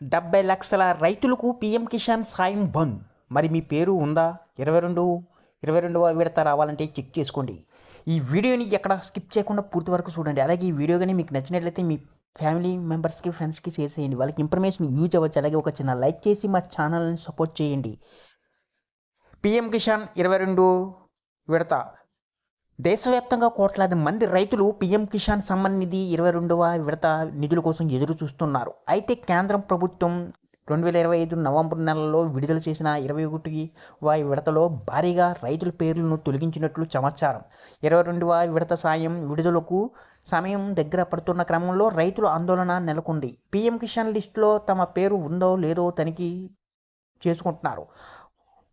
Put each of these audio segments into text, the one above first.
డెబ్బై లక్షల రైతులకు పీఎం కిసాన్ సాయం బంద్ మరి మీ పేరు ఉందా? ఇరవై రెండు ఇరవై రెండవ విడత రావాలంటే చెక్ చేసుకోండి. ఈ వీడియోని ఎక్కడ స్కిప్ చేయకుండా పూర్తి వరకు చూడండి. అలాగే ఈ వీడియో కానీ మీకు నచ్చినట్లయితే మీ ఫ్యామిలీ మెంబర్స్కి ఫ్రెండ్స్కి షేర్ చేయండి. వాళ్ళకి ఇన్ఫర్మేషన్ యూజ్ అవ్వచ్చు. అలాగే ఒక చిన్న లైక్ చేసి మా ఛానల్ని సపోర్ట్ చేయండి. పిఎం కిసాన్ ఇరవై రెండు విడత. దేశవ్యాప్తంగా కోట్లాది మంది రైతులు పీఎం కిసాన్ సమ్మాన్ నిధి ఇరవై రెండవ విడత నిధుల కోసం ఎదురు చూస్తున్నారు. అయితే కేంద్రం ప్రభుత్వం రెండు వేల ఇరవై ఐదు నవంబర్ నెలలో విడుదల చేసిన ఇరవై ఒకటి వాయి విడతలో భారీగా రైతుల పేర్లను తొలగించినట్లు సమాచారం. ఇరవై రెండవ విడత సాయం విడుదలకు సమయం దగ్గర పడుతున్న క్రమంలో రైతుల ఆందోళన నెలకొంది. పీఎం కిసాన్ లిస్టులో తమ పేరు ఉందో లేదో తనిఖీ చేసుకుంటున్నారు.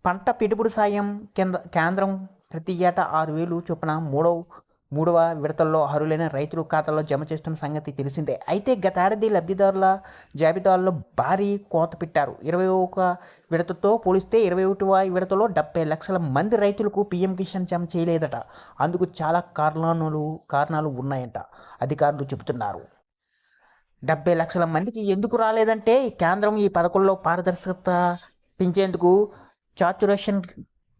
పంట పెట్టుబడి సాయం కింద కేంద్రం ప్రతి ఏటా ఆరు వేలు చొప్పున మూడవ మూడవ విడతల్లో అర్హులైన రైతుల ఖాతాలో జమ చేస్తున్న సంగతి తెలిసిందే. అయితే గతేడాది లబ్ధిదారుల జాబితాల్లో భారీ కోత పెట్టారు. ఇరవై ఒక విడతతో పోలిస్తే ఇరవై ఒకటివ విడతలో డెబ్బై లక్షల మంది రైతులకు పీఎం కిసాన్ జమ చేయలేదట. అందుకు చాలా కారణాలు కారణాలు ఉన్నాయంట అధికారులు చెబుతున్నారు. డెబ్బై లక్షల మందికి ఎందుకు రాలేదంటే కేంద్రం ఈ పథకంలో పారదర్శకత పెంచేందుకు చాచురేషన్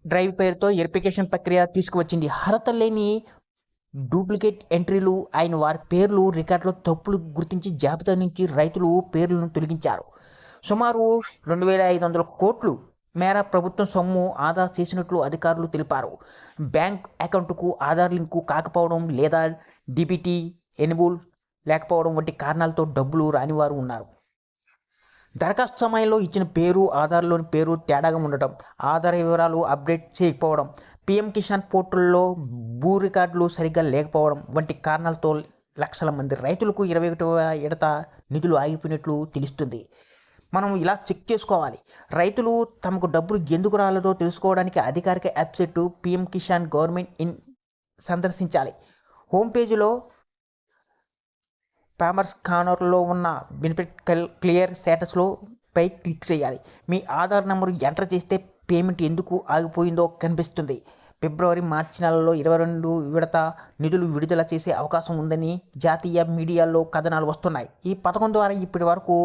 డ్రైవ్ పేరుతో వెరిఫికేషన్ ప్రక్రియ తీసుకువచ్చింది. అర్హత లేని డూప్లికేట్ ఎంట్రీలు ఆయన వారి పేర్లు రికార్డులో తప్పులు గుర్తించి జాబితా నుంచి రైతులు పేర్లను తొలగించారు. సుమారు రెండు వేల ఐదు వందల కోట్లు మేర ప్రభుత్వం సొమ్ము ఆదా చేసినట్లు అధికారులు తెలిపారు. బ్యాంక్ అకౌంట్కు ఆధార్ లింకు కాకపోవడం లేదా డిబిటీ ఎనిబుల్ లేకపోవడం వంటి కారణాలతో డబ్బులు రానివారు ఉన్నారు. దరఖాస్తు సమయంలో ఇచ్చిన పేరు ఆధార్లోని పేరు తేడాగా ఉండటం ఆధార్ వివరాలు అప్డేట్ చేయకపోవడం పిఎం కిసాన్ పోర్టల్లో భూ రికార్డులు సరిగ్గా లేకపోవడం వంటి కారణాలతో లక్షల మంది రైతులకు ఇరవై ఒకటవ ఎడత నిధులు ఆగిపోయినట్లు తెలుస్తుంది. మనం ఇలా చెక్ చేసుకోవాలి. రైతులు తమకు డబ్బులు ఎందుకు రాలేదో తెలుసుకోవడానికి అధికారిక website PM Kisan government in సందర్శించాలి. హోమ్ పేజీలో పామర్స్ కార్నర్లో ఉన్న బెనిఫిట్ క్లియర్ స్టేటస్లో పై క్లిక్ చేయాలి. మీ ఆధార్ నెంబర్ ఎంటర్ చేస్తే పేమెంట్ ఎందుకు ఆగిపోయిందో కనిపిస్తుంది. ఫిబ్రవరి మార్చి నెలలో ఇరవై రెండు విడత నిధులు విడుదల చేసే అవకాశం ఉందని జాతీయ మీడియాలో కథనాలు వస్తున్నాయి. ఈ పథకం ద్వారా ఇప్పటి వరకు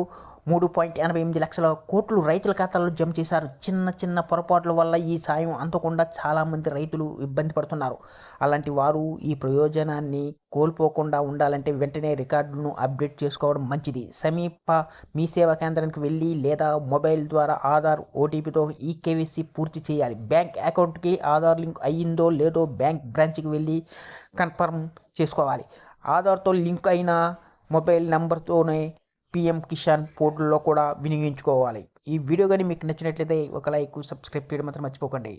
మూడు పాయింట్ ఎనభై ఎనిమిది లక్షల కోట్లు రైతుల ఖాతాల్లో జమ చేశారు. చిన్న చిన్న పొరపాట్ల వల్ల ఈ సాయం అందకుండా చాలామంది రైతులు ఇబ్బంది పడుతున్నారు. అలాంటి వారు ఈ ప్రయోజనాన్ని కోల్పోకుండా ఉండాలంటే వెంటనే రికార్డులను అప్డేట్ చేసుకోవడం మంచిది. సమీప మీ సేవా కేంద్రానికి వెళ్ళి లేదా మొబైల్ ద్వారా ఆధార్ ఓటీపీతో ఈ కేవీసీ పూర్తి చేయాలి. బ్యాంక్ అకౌంట్కి ఆధార్ లింక్ అయ్యిందో లేదో బ్యాంక్ బ్రాంచ్కి వెళ్ళి కన్ఫర్మ్ చేసుకోవాలి. ఆధార్తో లింక్ అయిన మొబైల్ నెంబర్తోనే పిఎం కిసాన్ పోర్టల్లో కూడా వినియోగించుకోవాలి. ఈ వీడియో కానీ మీకు నచ్చినట్లయితే ఒక లైక్ సబ్స్క్రైబ్ చేయడం మాత్రం మర్చిపోకండి.